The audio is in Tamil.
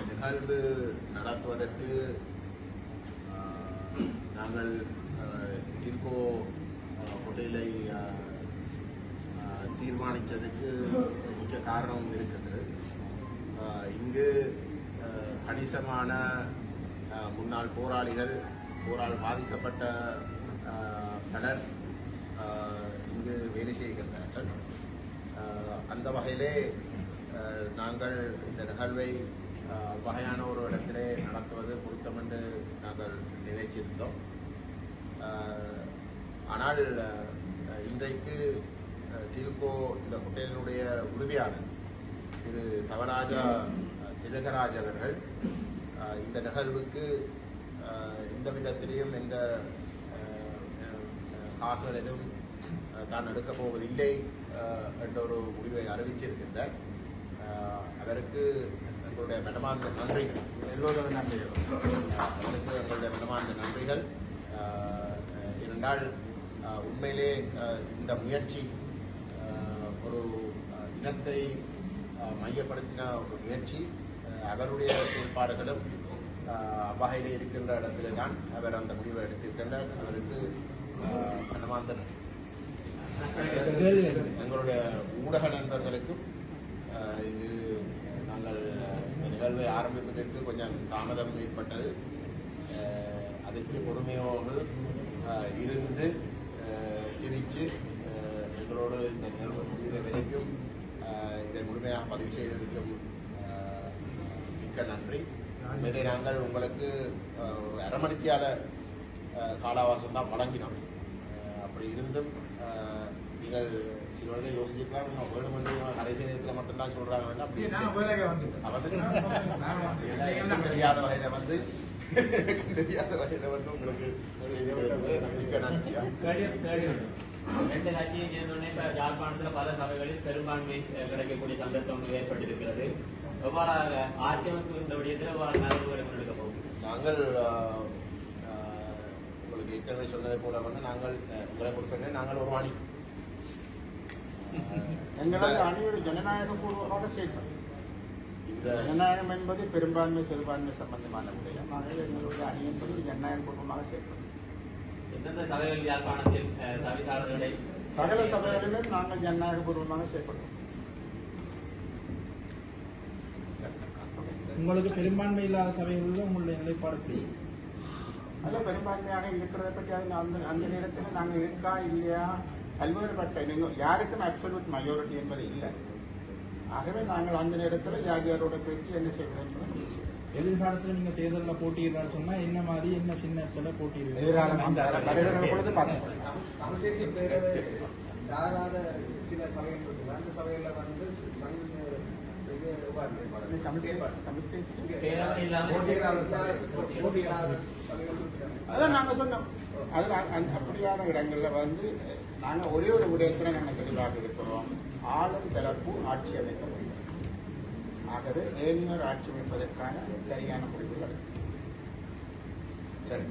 நிகழ்வு நடத்துவதற்கு நாங்கள் ஆஹ், டில்கோ ஹோட்டலை தீர்மானித்ததுக்கு முக்கிய காரணம் இருக்குது இங்கு கணிசமான முன்னாள் போராளிகள் போரால் பாதிக்கப்பட்ட பலர் இங்கு வேலை செய்கின்றார்கள். அந்த வகையிலே நாங்கள் இந்த நிகழ்வை வகையான ஒரு இடத்திலே நடத்துவது பொருத்தம் என்று நாங்கள் நினைச்சிருந்தோம். ஆனால் இன்றைக்கு டில்கோ இந்த ஹோட்டலினுடைய உரிமையாளர் திரு தவராஜா திலகராஜ் அவர்கள் இந்த நிகழ்வுக்கு எந்த விதத்திலையும் எந்த காசுகள் எதுவும் தான் எடுக்கப் போவதில்லை என்ற ஒரு முடிவை அறிவிச்சிருக்கின்றார். அவருக்கு எங்களுடைய மனமார்ந்த நன்றிகள். எல்லோருடைய நன்றிகள் அவருக்கு எங்களுடைய மனமார்ந்த நன்றிகள். ஏனென்றால் உண்மையிலே இந்த முயற்சி ஒரு இனத்தை மையப்படுத்தின ஒரு முயற்சி. அவருடைய செயல்பாடுகளும் ஆஹ், அவ்வகையிலே இருக்கின்ற இடத்திலே தான் அவர் அந்த முடிவை எடுத்திருக்கின்றார். அவருக்கு மனமார்ந்த எங்களுடைய ஊடக நண்பர்களுக்கும் இது நாங்கள் நிகழ்வை ஆரம்பிப்பதற்கு கொஞ்சம் தாமதம் ஏற்பட்டது. ஆஹ், அதுக்கு பொறுமையோடு இருந்து சிரித்து எங்களோடு இந்த நிகழ்வு முடிகிற வரைக்கும் இதை முழுமையாக பதிவு செய்ததற்கும் மிக்க நன்றி. இதை நாங்கள் உங்களுக்கு ஒரு அரை மணித்தியால காலாவாசம் தான் வழங்கினோம். அப்படி இருந்தும் நீங்கள் சில வேலை நம்ம வேணுமென்று கடைசி நேரத்தில் மட்டும்தான் சொல்றாங்க. அப்படி வந்து- தெரியாத வகையில வந்து தெரியாத வகையில வந்து உங்களுக்கு. ரெண்டு கட்சியும் சேர்ந்தோடனே இப்ப யாழ்ப்பாணத்துல பல சபைகளில் பெரும்பான்மை கிடைக்கக்கூடிய சந்தர்ப்பங்கள் ஏற்பட்டிருக்கிறது. எவ்வாறாக ஆட்சி அமைப்பு இந்த விடயத்தில் எவ்வாறு நகர்வுகளை முன்னெடுக்க போகும் நாங்கள் உங்களுக்கு ஏற்கனவே சொன்னதை போல வந்து நாங்கள் உங்களை பொறுத்தவரை நாங்கள் ஒரு அணி. ஆஹ், எங்களது அணி ஒரு ஜனநாயக பூர்வமாக செயல்படும் இந்த ஜனநாயகம் என்பது பெரும்பான்மை சிறுபான்மை சம்பந்தமான விடயம். ஆகவே எங்களுடைய அணி என்பது ஒரு ஜனநாயக பூர்வமாக செயல்படும் எந்தெந்த சபைகள் யாழ்ப்பாணத்தில் அஹ், தவிசாளர்களை சகல சபைகளிலும் நாங்கள் ஜனநாயக பூர்வமாக செயல்படுவோம் உங்களுக்கு பெரும்பான்மை இல்லாத சபைகளில் உங்களுடைய நிலைப்பாடு? அதில் பெரும்பான்மையாக இருக்கிறத பற்றி அது அந்த அந்த நேரத்தில் நாங்கள் இருக்கா இல்லையா? பல்வேறுபட்ட நீங்கள் யாருக்கும் அப்சல்யூட் மெஜாரிட்டி என்பது இல்லை. ஆகவே நாங்கள் அந்த நேரத்தில் யார் யாரோட பேசி என்ன செய்வது. எதிர்காலத்துல நீங்க தேர்தல்ல போட்டியிடறான்னு சொன்னா என்ன மாதிரி என்ன போட்டியிடுவீங்க தேசிய பேரவை சாராத சில சபைகள் இருக்குது அந்த சபைகள்ல வந்து அதான் நாங்க சொன்னோம். அது நான் அந்த- அப்படியான இடங்கள்ல வந்து நாங்க ஒரே ஒரு விடயத்துல நாங்க தெளிவாக இருக்கிறோம். ஆளும் தரப்பு ஆட்சி அமைக்க முடியும். ஆகவே ஏனியர் ஆட்சி அமைப்பதற்கான சரியான முடிவுகள் சரி.